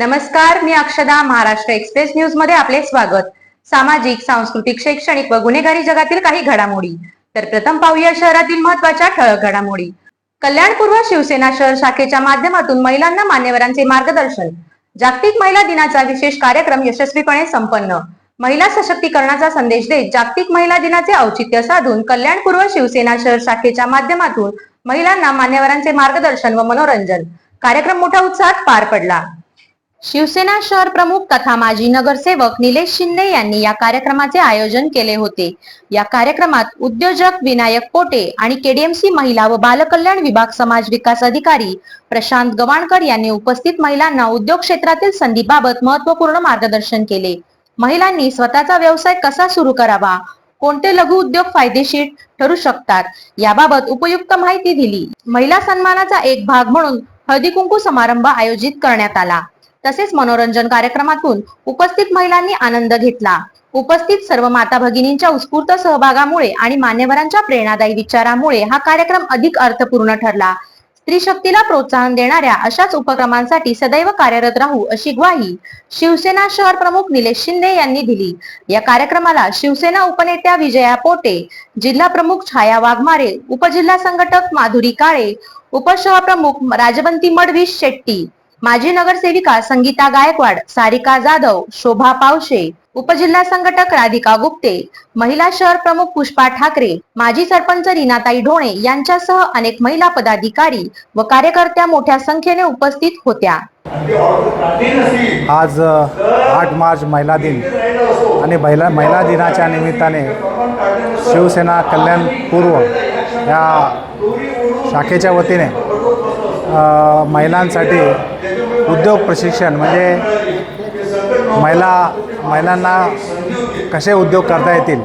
नमस्कार मी अक्षदा महाराष्ट्र एक्सप्रेस न्यूजमध्ये आपले स्वागत. सामाजिक सांस्कृतिक शैक्षणिक व गुन्हेगारी जगातील काही घडामोडी. तर प्रथम पाहूया शहरातील महत्त्वाच्या ठळक घडामोडी. कल्याणपूर्व शिवसेना शहर शाखेच्या माध्यमातून महिलांना मान्यवरांचे मार्गदर्शन. जागतिक महिला दिनाचा विशेष कार्यक्रम यशस्वीपणे संपन्न. महिला सशक्तीकरणाचा संदेश देत जागतिक महिला दिनाचे औचित्य साधून कल्याणपूर्व शिवसेना शहर शाखेच्या माध्यमातून महिलांना मान्यवरांचे मार्गदर्शन व मनोरंजन. कार्यक्रम मोठ्या उत्साहात पार पडला. शिवसेना शहर प्रमुख तथा माजी नगरसेवक निलेश शिंदे यांनी या कार्यक्रमाचे आयोजन केले होते. या कार्यक्रमात उद्योजक विनायक पोटे आणि केडीएमसी महिला व बालकल्याण विभाग समाज विकास अधिकारी प्रशांत गवाणकर यांनी उपस्थित महिलांना उद्योग क्षेत्रातील संधीबाबत महत्त्वपूर्ण मार्गदर्शन केले. महिलांनी स्वतःचा व्यवसाय कसा सुरू करावा? कोणते लघु उद्योग फायदेशीर ठरू शकतात? याबाबत उपयुक्त माहिती दिली. महिला सन्मानाचा एक भाग म्हणून हळदी कुंकू समारंभ आयोजित करण्यात आला. तसेच मनोरंजन कार्यक्रमातून उपस्थित महिलांनी आनंद घेतला. उपस्थित सर्व माता भगिनींच्या उत्स्फूर्त सहभागामुळे आणि मान्यवरांच्या प्रेरणादायी विचारामुळे हा कार्यक्रम अधिक अर्थपूर्ण ठरला. स्त्री शक्तीला प्रोत्साहन देणाऱ्या अशाच उपक्रमांसाठी सदैव कार्यरत राहू अशी ग्वाही शिवसेना शहर प्रमुख निलेश शिंदे यांनी दिली. या कार्यक्रमाला शिवसेना उपनेत्या विजया पोटे जिल्हा प्रमुख छाया वाघमारे उपजिल्हा संघटक माधुरी काळे उपशहप्रमुख राजवंती मडवीश शेट्टी माजी नगरसेविका संगीता गायकवाड सारिका जाधव शोभा पावशे उपजिल्हा संघटक राधिका गुप्ते महिला शहर प्रमुख पुष्पा ठाकरे माजी सरपंच रीनाताई ढोणे यांच्यासह अनेक महिला पदाधिकारी व कार्यकर्त्या मोठ्या संख्येने उपस्थित होत्या. आज आठ मार्च महिला दिन आणि महिला महिला दिनाच्या निमित्ताने शिवसेना कल्याण पूर्व या शाखेच्या वतीने महिलांसाठी उद्योग प्रशिक्षण म्हणजे महिला महिलांना कसे उद्योग करता येतील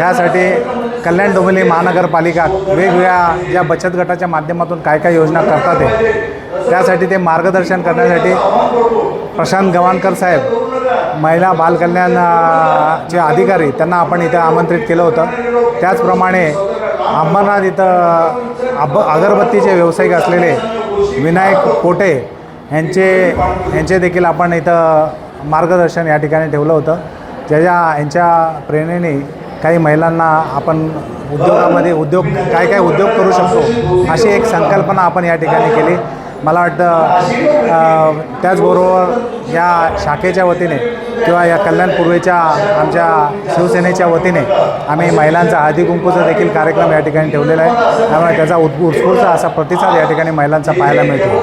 यासाठी कल्याण डोंबिवली महानगरपालिका वेगवेगळ्या ज्या बचत गटाच्या माध्यमातून काय काय योजना करतात ते त्यासाठी ते मार्गदर्शन करण्यासाठी प्रशांत गवाणकर साहेब महिला बालकल्याण अधिकारी त्यांना आपण इथं आमंत्रित केलं होतं. त्याचप्रमाणे अंबरनाथ इथं अब अगरबत्तीचे व्यावसायिक असलेले विनायक पोटे ह्यांचे ह्यांचे देखील आपण इथं मार्गदर्शन या ठिकाणी ठेवलं होतं. ज्याच्या ह्यांच्या प्रेरणेने काही महिलांना आपण उद्योगामध्ये उद्योग काय काय उद्योग करू शकतो अशी एक संकल्पना आपण या ठिकाणी केली. मला वाटतं त्याचबरोबर या शाखेच्या वतीने किंवा या कल्याण पूर्वेच्या आमच्या शिवसेनेच्या वतीने आम्ही महिलांचा हळदी कुंकूचा देखील कार्यक्रम या ठिकाणी ठेवलेला आहे. त्यामुळे त्याचा उत् उत्स्फूर्त असा प्रतिसाद या ठिकाणी महिलांचा पाहायला मिळतो.